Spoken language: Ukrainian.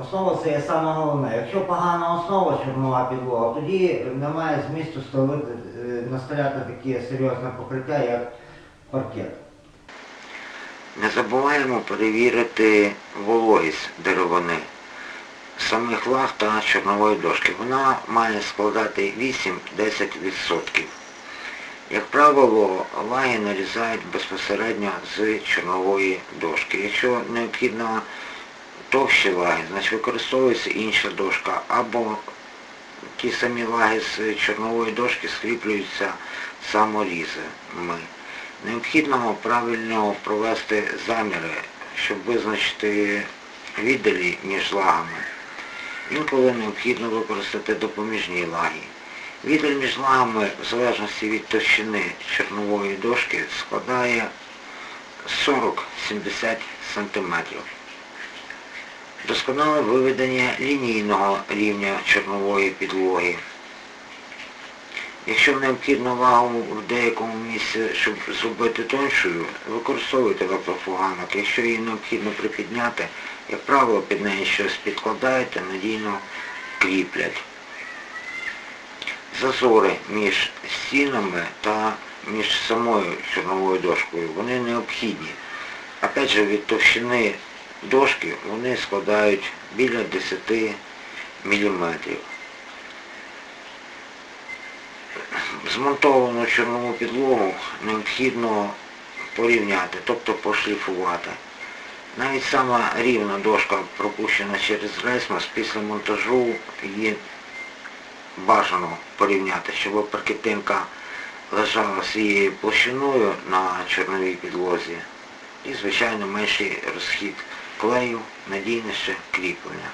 Основа це є саме головне. Якщо погана основа чорнова підлога, тоді немає змісту ставити, е, наставляти таке серйозне покриття, як паркет. Не забуваємо перевірити вологість деревини самих лаг та чорнової дошки. Вона має складати 8-10%. Як правило, лаги нарізають безпосередньо з чорнової дошки. Якщо необхідно товщі лаги, значить використовується інша дошка або ті самі лаги з чорнової дошки скріплюються саморізами. Необхідно правильно провести заміри, щоб визначити віддалі між лагами. Інколи необхідно використати допоміжні лаги. Віддаль між лагами, в залежності від товщини чорнової дошки, складає 40-70 см. Досконале виведення лінійного рівня чорнової підлоги. Якщо необхідно вагу в деякому місці, щоб зробити тоншою, використовуйте електрофуганок. Якщо її необхідно припідняти, як правило, під неї щось підкладаєте, надійно кріплять. Зазори між стінами та між самою чорновою дошкою, вони необхідні. Опять же, від товщини дошки вони складають біля 10 мм. Змонтовану чорнову підлогу необхідно порівняти, тобто пошліфувати. Навіть сама рівна дошка пропущена через рейсмас після монтажу її бажано порівняти, щоб паркетинка лежала своєю площиною на чорновій підлозі і, звичайно, менший розхід клею, надійніше кріплення.